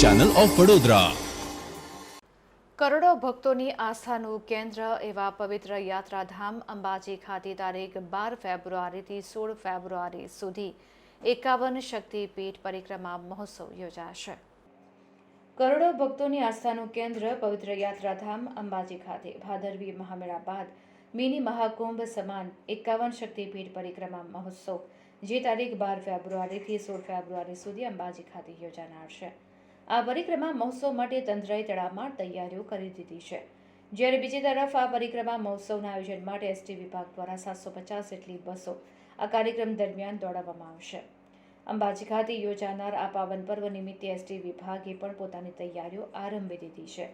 Channel of Vadodara કરોડો ભક્તોની આસ્થાનું કેન્દ્ર એવા પવિત્ર યાત્રાધામ અંબાજી ખાતે તારીખ બાર ફેબ્રુઆરીથી સોળ ફેબ્રુઆરી સુધી એકાવન શક્તિપીઠ પરિક્રમા મહોત્સવ યોજાશે. કરોડો ભક્તોની આસ્થાનું કેન્દ્ર પવિત્ર યાત્રાધામ અંબાજી ખાતે ભાદરવી મહામેળા બાદ મિની મહાકુંભ સમાન એકાવન શક્તિપીઠ પરિક્રમા મહોત્સવ જે તારીખ બાર ફેબ્રુઆરીથી સોળ ફેબ્રુઆરી સુધી અંબાજી ખાતે યોજાનાર છે. આ પરિક્રમા મહોત્સવ માટે તંત્રએ તળાવમાં તૈયારીઓ કરી દીધી છે. જ્યારે બીજી તરફ આ પરિક્રમા મહોત્સવના આયોજન માટે એસટી વિભાગ દ્વારા સાતસો પચાસ જેટલી બસો આ કાર્યક્રમ દરમિયાન દોડાવવામાં આવશે. અંબાજી ખાતે યોજાનાર આ પાવન પર્વ નિમિત્તે એસટી વિભાગે પણ પોતાની તૈયારીઓ આરંભી દીધી છે.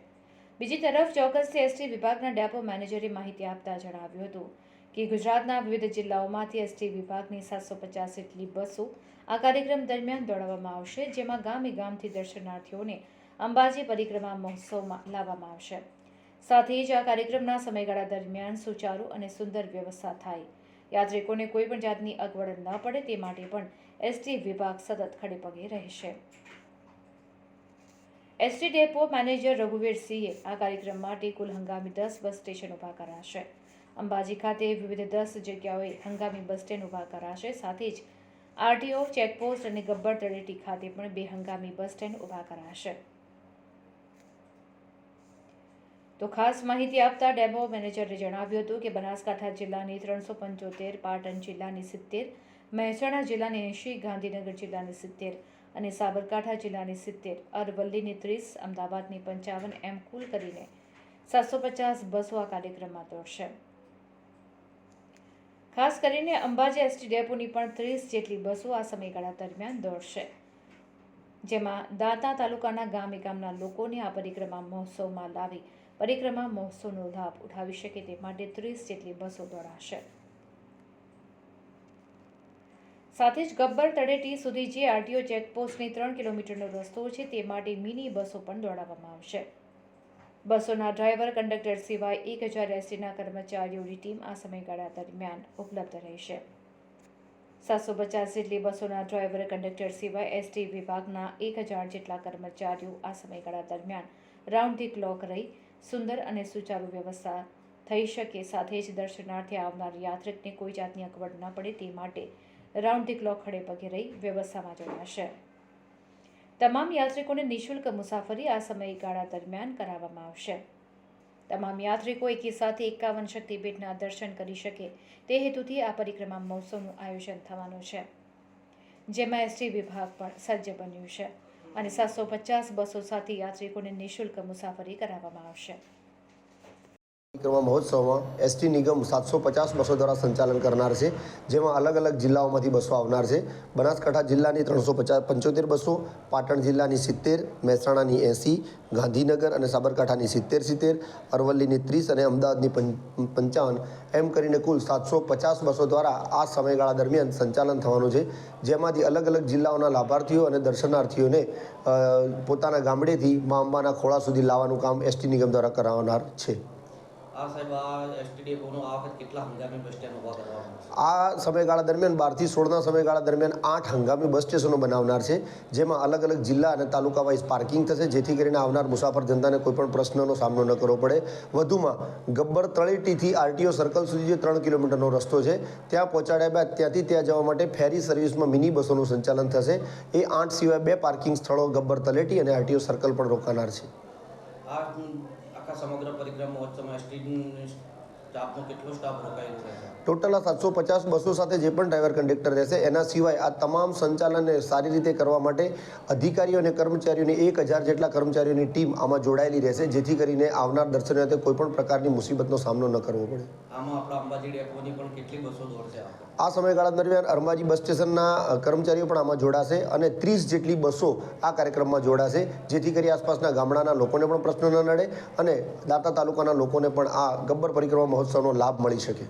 બીજી તરફ ચોક્કસથી એસટી વિભાગના ડેપો મેનેજરે માહિતી આપતા જણાવ્યું હતું કે ગુજરાતના વિવિધ જિલ્લાઓમાંથી એસટી વિભાગની સાતસો પચાસ જેટલી બસો આ કાર્યક્રમ દરમિયાન દોડાવવામાં આવશે, જેમાં ગામે ગામથી દર્શનાર્થીઓને અંબાજી પરિક્રમા મહોત્સવમાં લાવવામાં આવશે. સાથે જ આ કાર્યક્રમના સમયગાળા દરમિયાન સુચારુ અને સુંદર વ્યવસ્થા થાય. યાત્રિકોને કોઈ પણ જાતની અગવડ ન પડે તે માટે પણ એસટી વિભાગ સતત ખડે પગે રહેશે. એસટી ડેપો મેનેજર રઘુવીર સિંહે આ કાર્યક્રમ માટે કુલ હંગામી દસ બસ સ્ટેશન ઊભા કરાશે. અંબાજી ખાતે વિવિધ દસ જગ્યાઓએ હંગામી બસ સ્ટેન્ડ ઊભા કરાશે. સાથે જ આરટીઓ, ચેકપોસ્ટ અને ગબ્બર તળેટી ખાતે પણ બે હંગામી બસ સ્ટેન્ડ ઊભા કરાશે. તો ખાસ માહિતી આપતા ડેપો મેનેજરે જણાવ્યું હતું કે બનાસકાંઠા જિલ્લાની ત્રણસો પંચોતેર, પાટણ જિલ્લાની સિત્તેર, મહેસાણા જિલ્લાની એંશી, ગાંધીનગર જિલ્લાની સિત્તેર અને સાબરકાંઠા જિલ્લાની સિત્તેર, અરવલ્લીની ત્રીસ, અમદાવાદની પંચાવન એમ કુલ કરીને સાતસો પચાસ બસો આ કાર્યક્રમમાં દોડશે. ખાસ કરીને અંબાજી એસટી ડેપોની પણ ત્રીસ જેટલી બસો આ સમયગાળા દરમિયાન દોડશે. જેમાં દાંતા તાલુકાના ગામે ગામના લોકોને આ પરિક્રમા મહોત્સવમાં લાવી પરિક્રમા મહોત્સવનો લાભ ઉઠાવી શકે તે માટે ત્રીસ જેટલી બસો દોડાશે. સાથે જ ગબ્બર તળેટી સુધી જે આરટીઓ ચેકપોસ્ટની ત્રણ કિલોમીટરનો રસ્તો છે તે માટે મિની બસો પણ દોડાવવામાં આવશે. બસોના ડ્રાઈવર, કંડક્ટર સિવાય એક હજાર એસટીના કર્મચારીઓની ટીમ આ સમયગાળા દરમિયાન ઉપલબ્ધ રહેશે. સાતસો પચાસ જેટલી બસોના ડ્રાઈવર, કંડક્ટર સિવાય એસટી વિભાગના એક હજાર જેટલા કર્મચારીઓ આ સમયગાળા દરમિયાન રાઉન્ડ ધી ક્લોક રહી સુંદર અને સુચારુ વ્યવસ્થા થઈ શકે. સાથે જ દર્શનાર્થે આવનાર યાત્રિકને કોઈ જાતની અગવડ ન પડે તે માટે રાઉન્ડ ધી ક્લોક ખડે પગે રહી વ્યવસ્થામાં જોડાશે. તમામ યાત્રિકોને નિઃશુલ્ક મુસાફરી આ સમયગાળા દરમિયાન કરાવવામાં આવશે. તમામ યાત્રિકો એકી સાથે એકાવન શક્તિપીઠના દર્શન કરી શકે તે હેતુથી આ પરિક્રમા મહોત્સવનું આયોજન થવાનું છે. જેમાં એસટી વિભાગ પણ સજ્જ બન્યું છે અને સાતસો પચાસ બસો સાથે યાત્રિકોને નિઃશુલ્ક મુસાફરી કરાવવામાં આવશે. પરિક્રમા મહોત્સવમાં એસટી નિગમ સાતસો પચાસ બસો દ્વારા સંચાલન કરનાર છે, જેમાં અલગ અલગ જિલ્લાઓમાંથી બસો આવનાર છે. બનાસકાંઠા જિલ્લાની ત્રણસો પચાસ, પંચોતેર બસો, પાટણ જિલ્લાની સિત્તેર, મહેસાણાની એંસી, ગાંધીનગર અને સાબરકાંઠાની સિત્તેર સિત્તેર, અરવલ્લીની ત્રીસ અને અમદાવાદની પંચાવન, એમ કરીને કુલ સાતસો પચાસ બસો દ્વારા આ સમયગાળા દરમિયાન સંચાલન થવાનું છે. જેમાંથી અલગ અલગ જિલ્લાઓના લાભાર્થીઓ અને દર્શનાર્થીઓને પોતાના ગામડેથી મા અંબાના ખોળા સુધી લાવવાનું કામ એસટી નિગમ દ્વારા કરાવનાર છે. આ સમયગાળા દરમિયાન બારથી સોળના સમયગાળા દરમિયાન આઠ હંગામી બસ સ્ટેશનો બનાવનાર છે, જેમાં અલગ અલગ જિલ્લા અને તાલુકા વાઇઝ પાર્કિંગ થશે, જેથી કરીને આવનાર મુસાફર જનતાને કોઈપણ પ્રશ્નનો સામનો ન કરવો પડે. વધુમાં, ગબ્બર તળેટીથી આરટીઓ સર્કલ સુધી જે ત્રણ કિલોમીટરનો રસ્તો છે, ત્યાં પહોંચાડ્યા બાદ ત્યાંથી ત્યાં જવા માટે ફેરી સર્વિસમાં મિની બસોનું સંચાલન થશે. એ આઠ સિવાય બે પાર્કિંગ સ્થળો ગબ્બર તળેટી અને આરટીઓ સર્કલ પણ રોકાનાર છે. આ આખા સમગ્ર પરિક્રમ મહોત્સવમાં એસટી સ્ટાફનો કેટલો સ્ટાફ રોકાયેલો રહેશે ટોટલ આ સાતસો પચાસ બસો સાથે જે પણ ડ્રાઈવર કંડક્ટર રહેશે એના સિવાય આ તમામ સંચાલનને સારી રીતે કરવા માટે અધિકારીઓ અને કર્મચારીઓની એક હજાર જેટલા કર્મચારીઓની ટીમ આમાં જોડાયેલી રહેશે જેથી કરીને આવનાર દર્શનાર્થે કોઈ પણ પ્રકારની મુસીબતનો સામનો ન કરવો પડે. આમાં આપણા અંબાજી ડેપોની પણ કેટલી બસો દોડશે આ સમયગાળા દરમિયાન અંબાજી બસ સ્ટેશનના કર્મચારીઓ પણ આમાં જોડાશે અને ત્રીસ જેટલી બસો આ કાર્યક્રમમાં જોડાશે, જેથી કરી આસપાસના ગામડાના લોકોને પણ પ્રશ્ન ન નડે અને દાંતા તાલુકાના લોકોને પણ આ ગબ્બર પરિક્રમા મહોત્સવનો લાભ મળી શકે.